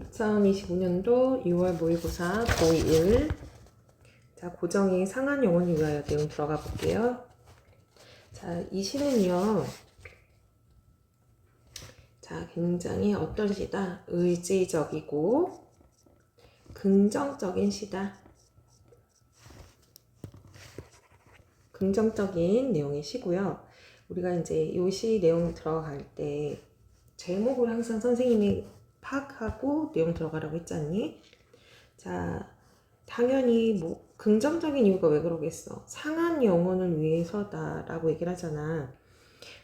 2025년도 6월 모의고사 고1 자, 고정이 상한 영혼을 위하여 내용 들어가 볼게요. 자, 이 시는요. 자, 굉장히 어떤 시다? 의지적이고 긍정적인 시다. 긍정적인 내용의 시고요. 우리가 이제 이시 내용 들어갈 때 제목을 항상 선생님이 파악하고 내용 들어가라고 했잖니? 자, 당연히 뭐 긍정적인 이유가 왜 그러겠어? 상한 영혼을 위해서다라고 얘기를 하잖아.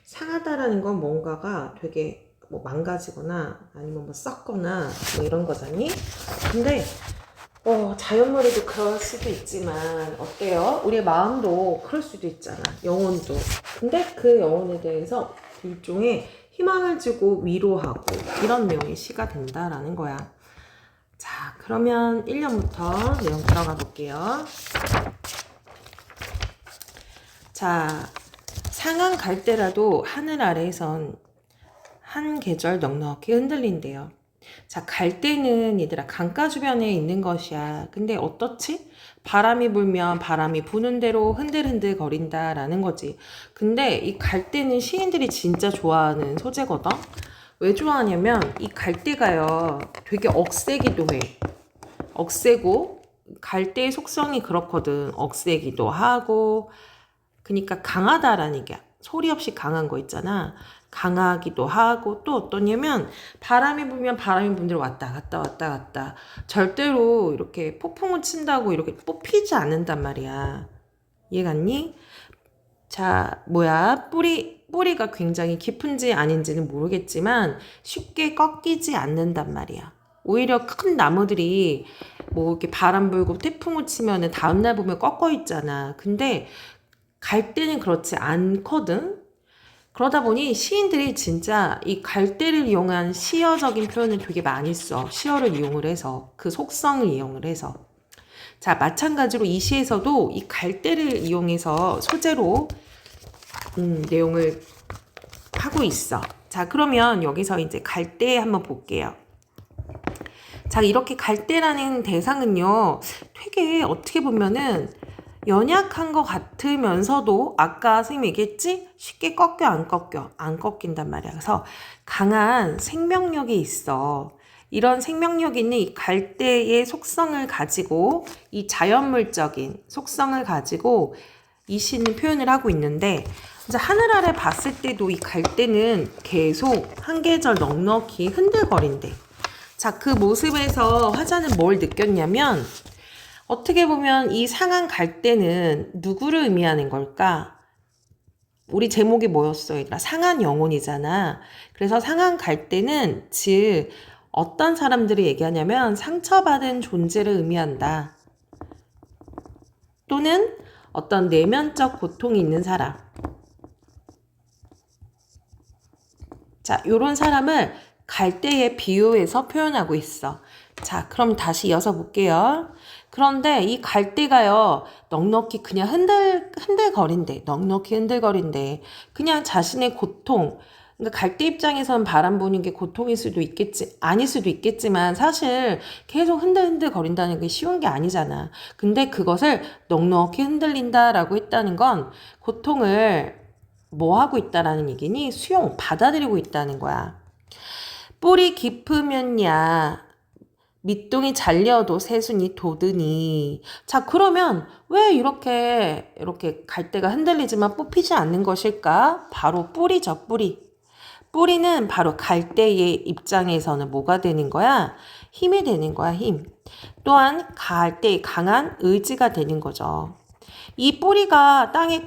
상하다라는 건 뭔가가 되게 뭐 망가지거나 아니면 뭐 썩거나 뭐 이런 거잖니? 근데 어, 자연물에도 그럴 수도 있지만 어때요? 우리의 마음도 그럴 수도 있잖아. 영혼도. 근데 그 영혼에 대해서 일종의 희망을 주고 위로하고 이런 내용의 시가 된다라는 거야. 자, 그러면 1년부터 내용 들어가 볼게요. 자, 상한 갈 때라도 하늘 아래에선 한 계절 넉넉히 흔들린대요. 자, 갈 때는 얘들아 강가 주변에 있는 것이야. 근데 어떻지? 바람이 불면 바람이 부는 대로 흔들흔들 거린다라는 거지. 근데 이갈 때는 시인들이 진짜 좋아하는 소재거든. 왜 좋아하냐면 이 갈대가요 되게 억세기도 해. 억세고 갈대의 속성이 그렇거든. 억세기도 하고 그러니까 강하다라는 얘기야. 소리 없이 강한 거 있잖아. 강하기도 하고 또 어떠냐면 바람이 불면 바람이 분들 왔다 갔다 왔다 갔다 절대로 이렇게 폭풍을 친다고 이렇게 뽑히지 않는단 말이야. 이해갔니? 자, 뭐야? 뿌리, 뿌리가 굉장히 깊은지 아닌지는 모르겠지만 쉽게 꺾이지 않는단 말이야. 오히려 큰 나무들이 뭐 이렇게 바람 불고 태풍을 치면은 다음날 보면 꺾어 있잖아. 근데 갈 때는 그렇지 않거든? 그러다 보니 시인들이 진짜 이 갈대를 이용한 시어적인 표현을 되게 많이 써. 시어를 이용을 해서 그 속성을 이용을 해서. 자, 마찬가지로 이 시에서도 이 갈대를 이용해서 소재로 음, 내용을 하고 있어. 자, 그러면 여기서 이제 갈대 한번 볼게요. 자, 이렇게 갈대라는 대상은요, 되게 어떻게 보면은 연약한 것 같으면서도 아까 선생님이 얘기했지? 쉽게 꺾여 안 꺾여 안 꺾인단 말이야. 그래서 강한 생명력이 있어. 이런 생명력 있는 이 갈대의 속성을 가지고 이 자연물적인 속성을 가지고 이 시는 표현을 하고 있는데 이제 하늘 아래 봤을 때도 이 갈대는 계속 한 계절 넉넉히 흔들거린대. 자, 그 모습에서 화자는 뭘 느꼈냐면 어떻게 보면 이 상한 갈대는 누구를 의미하는 걸까? 우리 제목이 뭐였어, 얘들아? 상한 영혼이잖아. 그래서 상한 갈대는 즉 어떤 사람들이 얘기하냐면 상처받은 존재를 의미한다. 또는 어떤 내면적 고통이 있는 사람. 자, 요런 사람을 갈대에 비유해서 표현하고 있어. 자, 그럼 다시 이어서 볼게요. 그런데 이 갈대가요, 넉넉히 그냥 흔들, 흔들거린대. 넉넉히 흔들거린대. 그냥 자신의 고통, 그러니까 갈대 입장에서는 바람 부는 게 고통일 수도 있겠지, 아닐 수도 있겠지만 사실 계속 흔들흔들 거린다는 게 쉬운 게 아니잖아. 근데 그것을 넉넉히 흔들린다라고 했다는 건 고통을 뭐 하고 있다라는 얘기니? 수용, 받아들이고 있다는 거야. 뿌리 깊으면야 밑동이 잘려도 새순이 돋으니. 자, 그러면 왜 이렇게, 이렇게 갈대가 흔들리지만 뽑히지 않는 것일까? 바로 뿌리죠, 뿌리. 뿌리는 바로 갈대의 입장에서는 뭐가 되는 거야? 힘이 되는 거야, 힘. 또한 갈대의 강한 의지가 되는 거죠. 이 뿌리가 땅에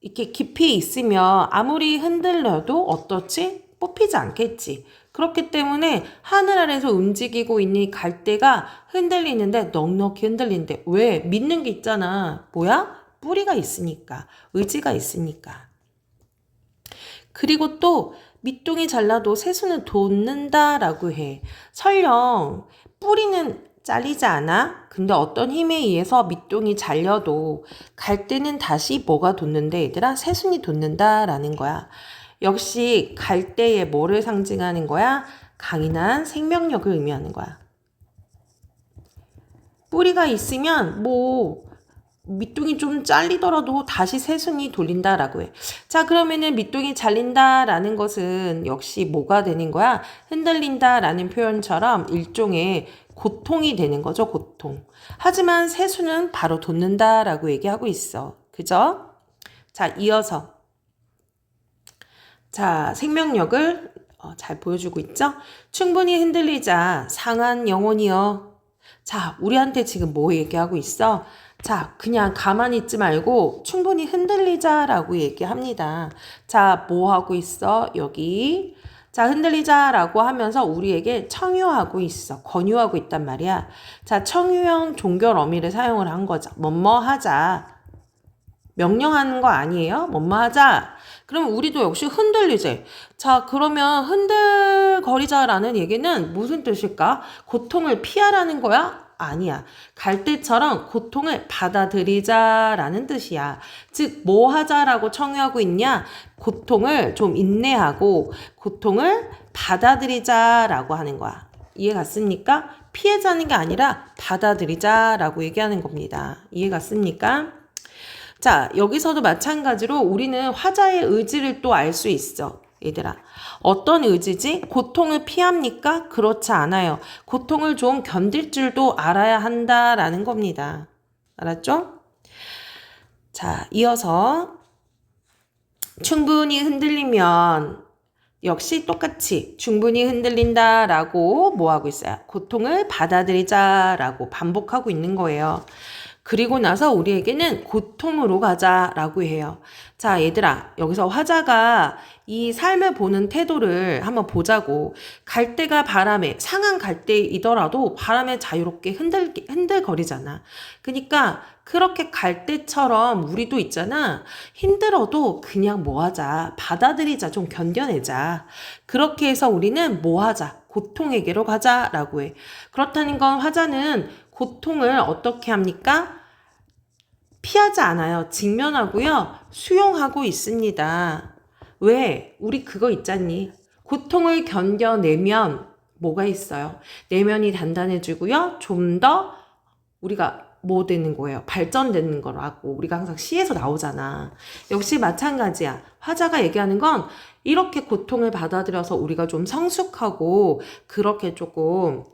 이렇게 깊이 있으면 아무리 흔들려도 어떻지? 뽑히지 않겠지. 그렇기 때문에 하늘 아래서 움직이고 있는 이 갈대가 흔들리는데 넉넉히 흔들리는데 왜? 믿는 게 있잖아. 뭐야? 뿌리가 있으니까. 의지가 있으니까. 그리고 또 밑동이 잘라도 새수는 돋는다라고 해. 설령 뿌리는 잘리지 않아? 근데 어떤 힘에 의해서 밑동이 잘려도 갈 때는 다시 뭐가 돋는데 얘들아? 새순이 돋는다라는 거야. 역시 갈 때에 뭐를 상징하는 거야? 강인한 생명력을 의미하는 거야. 뿌리가 있으면 뭐 밑둥이 좀 잘리더라도 다시 새순이 돌린다라고 해. 자, 그러면은 밑둥이 잘린다라는 것은 역시 뭐가 되는 거야? 흔들린다라는 표현처럼 일종의 고통이 되는 거죠, 고통. 하지만 새순은 바로 돋는다라고 얘기하고 있어. 그죠? 자, 이어서. 자, 생명력을 어, 잘 보여주고 있죠? 충분히 흔들리자 상한 영혼이여. 자, 우리한테 지금 뭐 얘기하고 있어? 자, 그냥 가만히 있지 말고 충분히 흔들리자라고 얘기합니다. 자, 뭐 하고 있어? 여기. 자, 흔들리자라고 하면서 우리에게 청유하고 있어. 권유하고 있단 말이야. 자, 청유형 종결 어미를 사용을 한 거죠. 뭐뭐 하자. 명령하는 거 아니에요? 뭐뭐 하자. 그러면 우리도 역시 흔들리지. 자, 그러면 흔들거리자라는 얘기는 무슨 뜻일까? 고통을 피하라는 거야? 아니야. 갈대처럼 고통을 받아들이자라는 뜻이야. 즉, 뭐 하자라고 청유하고 있냐? 고통을 좀 인내하고 고통을 받아들이자라고 하는 거야. 이해 갔습니까? 피해자는 게 아니라 받아들이자라고 얘기하는 겁니다. 이해 갔습니까? 자, 여기서도 마찬가지로 우리는 화자의 의지를 또 알 수 있어. 얘들아. 어떤 의지지? 고통을 피합니까? 그렇지 않아요. 고통을 좀 견딜 줄도 알아야 한다라는 겁니다. 알았죠? 자, 이어서 충분히 흔들리면 역시 똑같이 충분히 흔들린다라고 뭐 하고 있어요? 고통을 받아들이자라고 반복하고 있는 거예요. 그리고 나서 우리에게는 고통으로 가자라고 해요. 자, 얘들아, 여기서 화자가 이 삶을 보는 태도를 한번 보자고. 갈대가 바람에, 상한 갈대이더라도 바람에 자유롭게 흔들, 흔들거리잖아. 그니까, 그렇게 갈대처럼 우리도 있잖아. 힘들어도 그냥 뭐 하자. 받아들이자. 좀 견뎌내자. 그렇게 해서 우리는 뭐 하자. 고통에게로 가자라고 해. 그렇다는 건 화자는 고통을 어떻게 합니까? 피하지 않아요. 직면하고요. 수용하고 있습니다. 왜? 우리 그거 있잖니. 고통을 견뎌내면 뭐가 있어요? 내면이 단단해지고요. 좀 더 우리가 뭐 되는 거예요? 발전되는 거라고 우리가 항상 시에서 나오잖아. 역시 마찬가지야. 화자가 얘기하는 건 이렇게 고통을 받아들여서 우리가 좀 성숙하고 그렇게 조금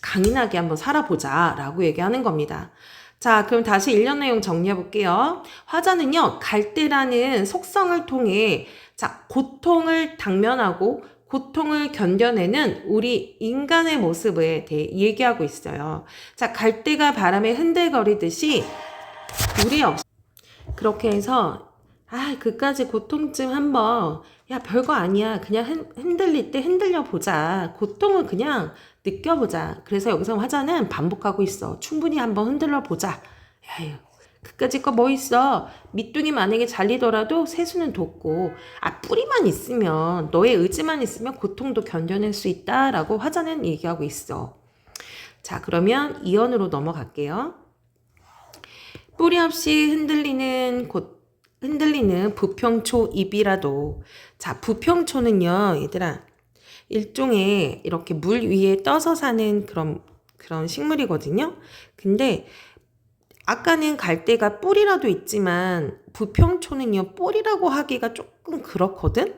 강인하게 한번 살아보자 라고 얘기하는 겁니다. 자, 그럼 다시 일련 내용 정리해 볼게요. 화자는요, 갈대라는 속성을 통해 자, 고통을 당면하고 고통을 견뎌내는 우리 인간의 모습에 대해 얘기하고 있어요. 자, 갈대가 바람에 흔들거리듯이 우리 역시 그렇게 해서 아, 그까지 고통증 한번 야, 별거 아니야. 그냥 흔, 흔들릴 때 흔들려 보자. 고통을 그냥 느껴보자. 그래서 여기서 화자는 반복하고 있어. 충분히 한번 흔들려 보자. 야유, 그까짓 거 뭐 있어. 밑둥이 만약에 잘리더라도 세수는 돋고, 아, 뿌리만 있으면, 너의 의지만 있으면 고통도 견뎌낼 수 있다 라고 화자는 얘기하고 있어. 자, 그러면 이언으로 넘어갈게요. 뿌리 없이 흔들리는 곳, 흔들리는 부평초 잎이라도. 자, 부평초는요, 얘들아. 일종의 이렇게 물 위에 떠서 사는 그런, 그런 식물이거든요. 근데 아까는 갈대가 뿌리라도 있지만 부평초는요, 뿌리라고 하기가 조금 그렇거든?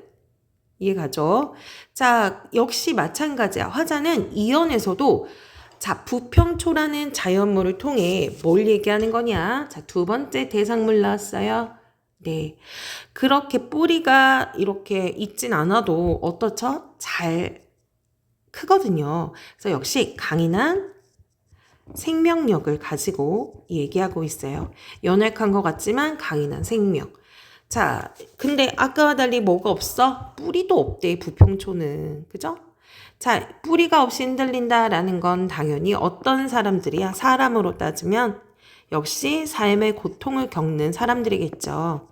이해가죠? 자, 역시 마찬가지야. 화자는 이연에서도 자, 부평초라는 자연물을 통해 뭘 얘기하는 거냐? 자, 두 번째 대상물 나왔어요. 네. 그렇게 뿌리가 이렇게 있진 않아도 어떻죠? 잘 크거든요. 그래서 역시 강인한 생명력을 가지고 얘기하고 있어요. 연약한 것 같지만 강인한 생명. 자, 근데 아까와 달리 뭐가 없어? 뿌리도 없대, 부평초는. 그죠? 자, 뿌리가 없이 흔들린다라는 건 당연히 어떤 사람들이야? 사람으로 따지면 역시 삶의 고통을 겪는 사람들이겠죠.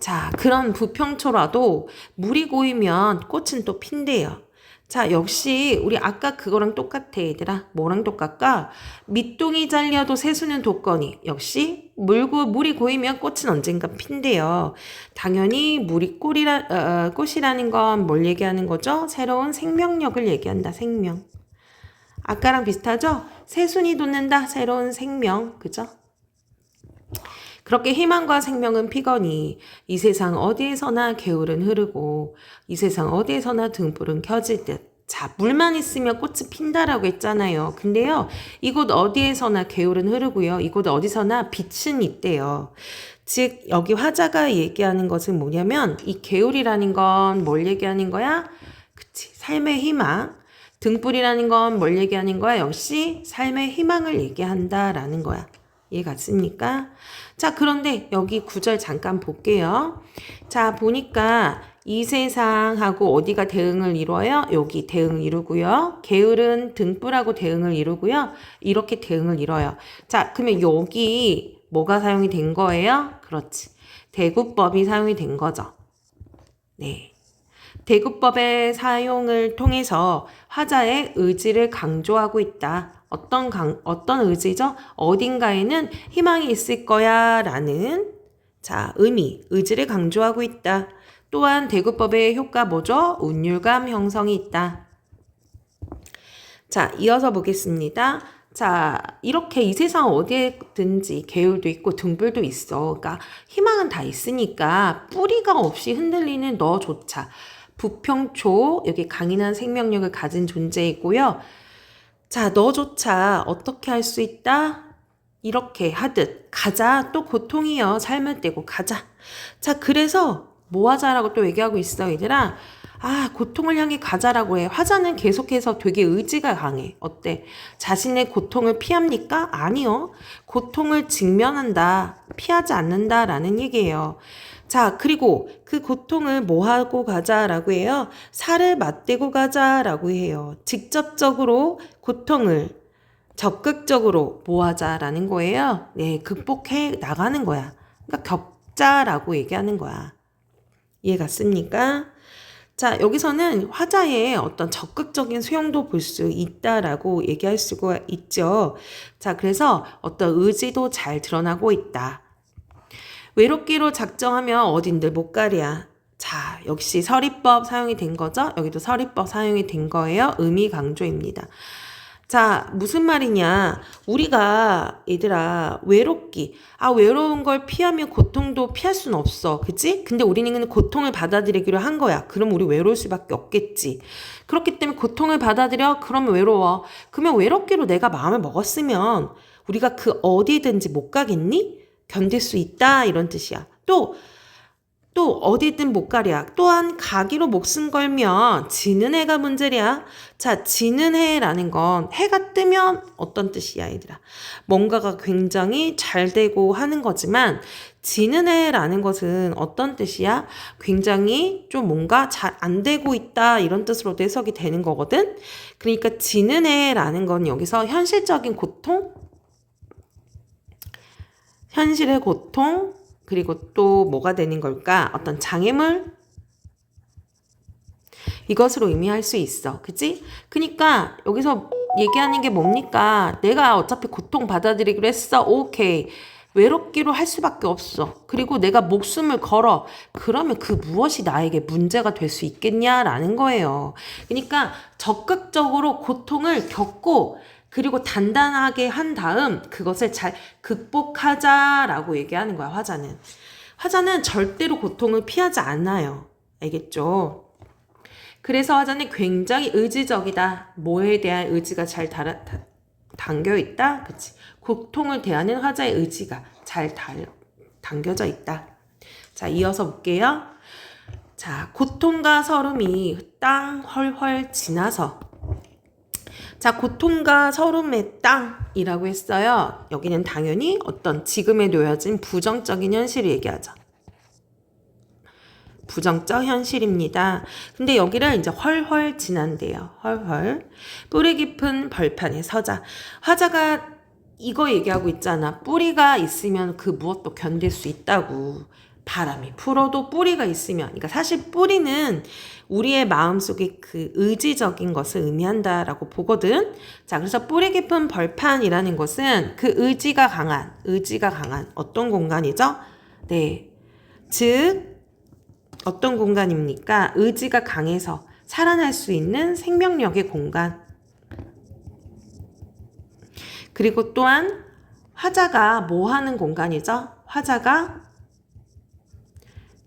자, 그런 부평초라도 물이 고이면 꽃은 또 핀대요. 자, 역시 우리 아까 그거랑 똑같아, 얘들아. 뭐랑 똑같까? 밑동이 잘려도 새수는 독거니. 역시 물고 물이 고이면 꽃은 언젠가 핀대요. 당연히 물이 꽃이라, 어, 어, 꽃이라는 건 뭘 얘기하는 거죠? 새로운 생명력을 얘기한다, 생명. 아까랑 비슷하죠? 새순이 돋는다, 새로운 생명. 그죠? 그렇게 희망과 생명은 피거니 이 세상 어디에서나 개울은 흐르고 이 세상 어디에서나 등불은 켜질 듯. 자, 물만 있으면 꽃이 핀다라고 했잖아요. 근데요, 이곳 어디에서나 개울은 흐르고요. 이곳 어디서나 빛은 있대요. 즉, 여기 화자가 얘기하는 것은 뭐냐면, 이 개울이라는 건 뭘 얘기하는 거야? 그치. 삶의 희망. 등불이라는 건 뭘 얘기하는 거야? 역시 삶의 희망을 얘기한다라는 거야. 이해 갔습니까? 자, 그런데 여기 구절 잠깐 볼게요. 자, 보니까 이 세상하고 어디가 대응을 이루어요? 여기 대응을 이루고요. 게으른 등불하고 대응을 이루고요. 이렇게 대응을 이뤄요. 자, 그러면 여기 뭐가 사용이 된 거예요? 그렇지. 대구법이 사용이 된 거죠. 네. 대구법의 사용을 통해서 화자의 의지를 강조하고 있다. 어떤 강, 어떤 의지죠? 어딘가에는 희망이 있을 거야 라는 자, 의미, 의지를 강조하고 있다. 또한 대구법의 효과 뭐죠? 운율감 형성이 있다. 자, 이어서 보겠습니다. 자, 이렇게 이 세상 어디에든지 개울도 있고 등불도 있어. 그러니까 희망은 다 있으니까 뿌리가 없이 흔들리는 너조차 부평초 여기 강인한 생명력을 가진 존재이고요. 자, 너조차 어떻게 할 수 있다? 이렇게 하듯 가자 또 고통이여 삶을 떼고 가자. 자, 그래서 뭐 하자라고 또 얘기하고 있어, 얘들아. 아, 고통을 향해 가자라고 해. 화자는 계속해서 되게 의지가 강해. 어때? 자신의 고통을 피합니까? 아니요. 고통을 직면한다. 피하지 않는다라는 얘기예요. 자, 그리고 그 고통을 뭐 하고 가자라고 해요? 살을 맞대고 가자라고 해요. 직접적으로 고통을 적극적으로 뭐 하자라는 거예요. 네, 극복해 나가는 거야. 그러니까 겪자라고 얘기하는 거야. 이해 갔습니까? 자, 여기서는 화자의 어떤 적극적인 수용도 볼 수 있다라고 얘기할 수가 있죠. 자, 그래서 어떤 의지도 잘 드러나고 있다. 외롭기로 작정하면 어딘들 못 가랴. 자, 역시 서리법 사용이 된 거죠? 여기도 서리법 사용이 된 거예요. 의미 강조입니다. 자, 무슨 말이냐. 우리가, 얘들아, 외롭기. 아, 외로운 걸 피하면 고통도 피할 수는 없어. 그치? 근데 우리는 고통을 받아들이기로 한 거야. 그럼 우리 외로울 수밖에 없겠지. 그렇기 때문에 고통을 받아들여? 그러면 외로워. 그러면 외롭기로 내가 마음을 먹었으면 우리가 그 어디든지 못 가겠니? 견딜 수 있다. 이런 뜻이야. 또, 또 어디든 못 가랴. 또한 가기로 목숨 걸면 지는 해가 문제랴. 자, 지는 해라는 건 해가 뜨면 어떤 뜻이야, 얘들아. 뭔가가 굉장히 잘 되고 하는 거지만 지는 해라는 것은 어떤 뜻이야? 굉장히 좀 뭔가 잘 안 되고 있다 이런 뜻으로도 해석이 되는 거거든. 그러니까 지는 해라는 건 여기서 현실적인 고통, 현실의 고통, 그리고 또 뭐가 되는 걸까? 어떤 장애물? 이것으로 의미할 수 있어. 그치? 그니까 여기서 얘기하는 게 뭡니까? 내가 어차피 고통 받아들이기로 했어. 오케이. 외롭기로 할 수밖에 없어. 그리고 내가 목숨을 걸어. 그러면 그 무엇이 나에게 문제가 될 수 있겠냐라는 거예요. 그러니까 적극적으로 고통을 겪고 그리고 단단하게 한 다음 그것을 잘 극복하자라고 얘기하는 거야, 화자는. 화자는 절대로 고통을 피하지 않아요. 알겠죠? 그래서 화자는 굉장히 의지적이다. 뭐에 대한 의지가 잘 달아, 다, 담겨 있다? 그치. 고통을 대하는 화자의 의지가 잘 달, 담겨져 있다. 자, 이어서 볼게요. 자, 고통과 서름이 땅 헐헐 지나서 자, 고통과 서름의 땅이라고 했어요. 여기는 당연히 어떤 지금에 놓여진 부정적인 현실을 얘기하죠. 부정적 현실입니다. 근데 여기를 이제 헐헐 지난대요. 헐헐. 뿌리 깊은 벌판에 서자. 화자가 이거 얘기하고 있잖아. 뿌리가 있으면 그 무엇도 견딜 수 있다고. 바람이 불어도 뿌리가 있으면, 그러니까 사실 뿌리는 우리의 마음속에 그 의지적인 것을 의미한다라고 보거든. 자, 그래서 뿌리 깊은 벌판이라는 것은 그 의지가 강한, 의지가 강한 어떤 공간이죠? 네. 즉, 어떤 공간입니까? 의지가 강해서 살아날 수 있는 생명력의 공간. 그리고 또한 화자가 뭐 하는 공간이죠? 화자가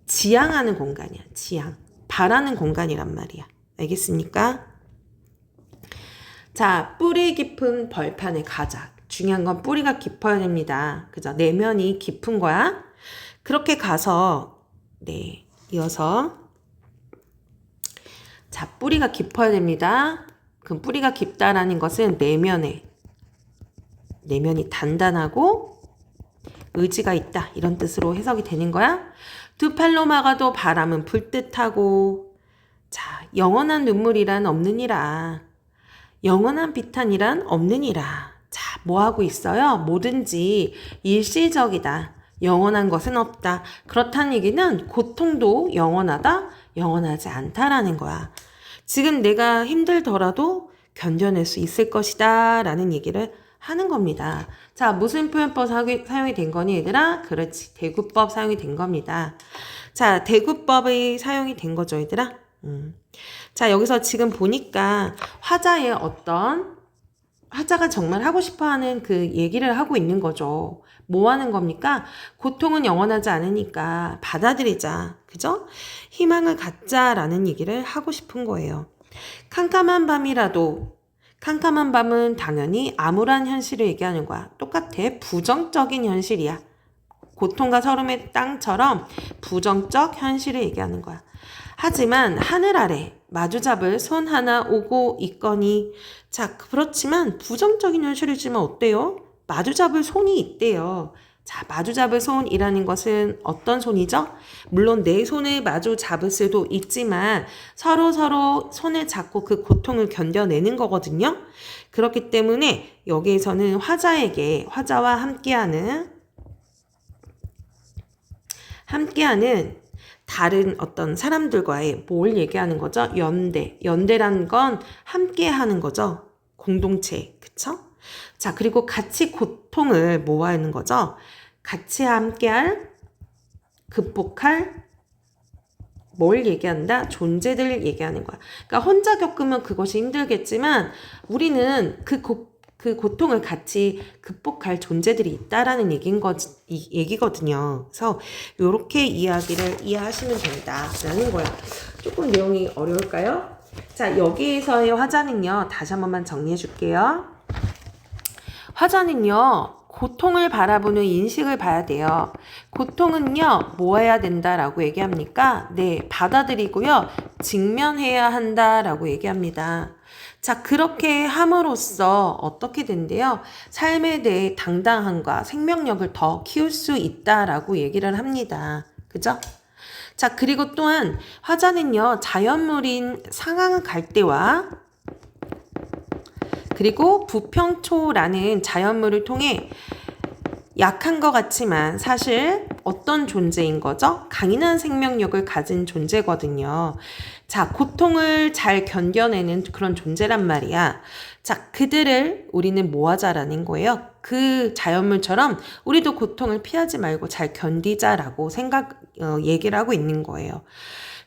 지향하는 공간이야. 지향. 바라는 공간이란 말이야. 알겠습니까? 자, 뿌리 깊은 벌판에 가자. 중요한 건 뿌리가 깊어야 됩니다. 그죠? 내면이 깊은 거야. 그렇게 가서, 네, 이어서. 자, 뿌리가 깊어야 됩니다. 그 뿌리가 깊다라는 것은 내면에, 내면이 단단하고 의지가 있다. 이런 뜻으로 해석이 되는 거야. 두 팔로 막아도 바람은 불듯하고. 자 영원한 눈물이란 없느니라. 영원한 비탄이란 없느니라. 자 뭐하고 있어요? 뭐든지 일시적이다. 영원한 것은 없다. 그렇다는 얘기는 고통도 영원하다 영원하지 않다라는 거야. 지금 내가 힘들더라도 견뎌낼 수 있을 것이다 라는 얘기를 하는 겁니다. 자, 무슨 표현법 사용이, 된 거니, 얘들아? 그렇지. 대구법 사용이 된 겁니다. 자, 대구법의 사용이 된 거죠, 얘들아? 음. 자, 여기서 지금 보니까 화자의 어떤, 화자가 정말 하고 싶어 하는 그 얘기를 하고 있는 거죠. 뭐 하는 겁니까? 고통은 영원하지 않으니까 받아들이자. 그죠? 희망을 갖자라는 얘기를 하고 싶은 거예요. 캄캄한 밤이라도 캄캄한 밤은 당연히 암울한 현실을 얘기하는 거야. 똑같아. 부정적인 현실이야. 고통과 서름의 땅처럼 부정적 현실을 얘기하는 거야. 하지만 하늘 아래 마주 잡을 손 하나 오고 있거니 자 그렇지만 부정적인 현실이지만 어때요? 마주 잡을 손이 있대요. 자, 마주 잡을 손이라는 것은 어떤 손이죠? 물론 내 손을 마주 잡을 수도 있지만 서로 서로 손을 잡고 그 고통을 견뎌내는 거거든요. 그렇기 때문에 여기에서는 화자에게 화자와 함께하는 함께하는 다른 어떤 사람들과의 뭘 얘기하는 거죠? 연대. 연대라는 건 함께하는 거죠. 공동체. 그쵸? 자, 그리고 같이 고통을 모아하는 거죠. 같이 함께할, 극복할, 뭘 얘기한다? 존재들을 얘기하는 거야. 그러니까 혼자 겪으면 그것이 힘들겠지만 우리는 그, 고, 그 고통을 같이 극복할 존재들이 있다라는 얘기인 거, 이, 얘기거든요. 그래서 이렇게 이야기를 이해하시면 된다라는 거야. 조금 내용이 어려울까요? 자, 여기에서의 화자는요, 다시 한 번만 정리해 줄게요. 화자는요, 고통을 바라보는 인식을 봐야 돼요. 고통은요, 뭐 해야 된다라고 얘기합니까? 네, 받아들이고요, 직면해야 한다라고 얘기합니다. 자, 그렇게 함으로써 어떻게 된대요? 삶에 대해 당당함과 생명력을 더 키울 수 있다라고 얘기를 합니다. 그죠? 자, 그리고 또한 화자는요, 자연물인 상황 갈대와 그리고 부평초라는 자연물을 통해 약한 것 같지만 사실 어떤 존재인 거죠? 강인한 생명력을 가진 존재거든요. 자, 고통을 잘 견뎌내는 그런 존재란 말이야. 자, 그들을 우리는 모아자라는 거예요. 그 자연물처럼 우리도 고통을 피하지 말고 잘 견디자라고 생각, 어, 얘기를 하고 있는 거예요.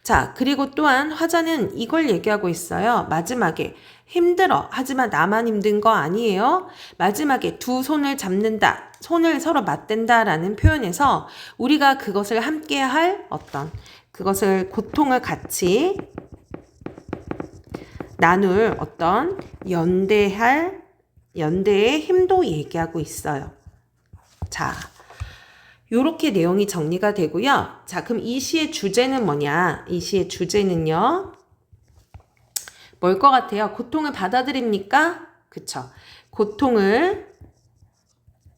자, 그리고 또한 화자는 이걸 얘기하고 있어요. 마지막에 힘들어. 하지만 나만 힘든 거 아니에요. 마지막에 두 손을 잡는다. 손을 서로 맞댄다라는 표현에서 우리가 그것을 함께 할 어떤 그것을 고통을 같이 나눌 어떤 연대할 연대의 힘도 얘기하고 있어요. 자, 요렇게 내용이 정리가 되고요. 자, 그럼 이 시의 주제는 뭐냐? 이 시의 주제는요. 뭘 것 같아요? 고통을 받아들입니까? 그쵸. 고통을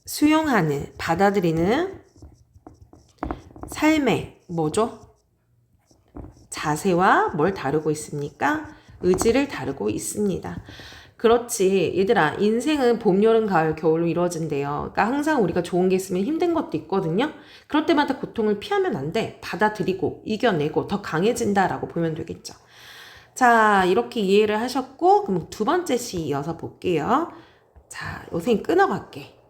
수용하는, 받아들이는 삶의 뭐죠? 자세와 뭘 다루고 있습니까? 의지를 다루고 있습니다. 그렇지. 얘들아, 인생은 봄, 여름, 가을, 겨울로 이루어진대요. 그러니까 항상 우리가 좋은 게 있으면 힘든 것도 있거든요. 그럴 때마다 고통을 피하면 안 돼. 받아들이고, 이겨내고, 더 강해진다라고 보면 되겠죠. 자, 이렇게 이해를 하셨고, 그럼 두 번째 시 이어서 볼게요. 자, 요생 끊어갈게.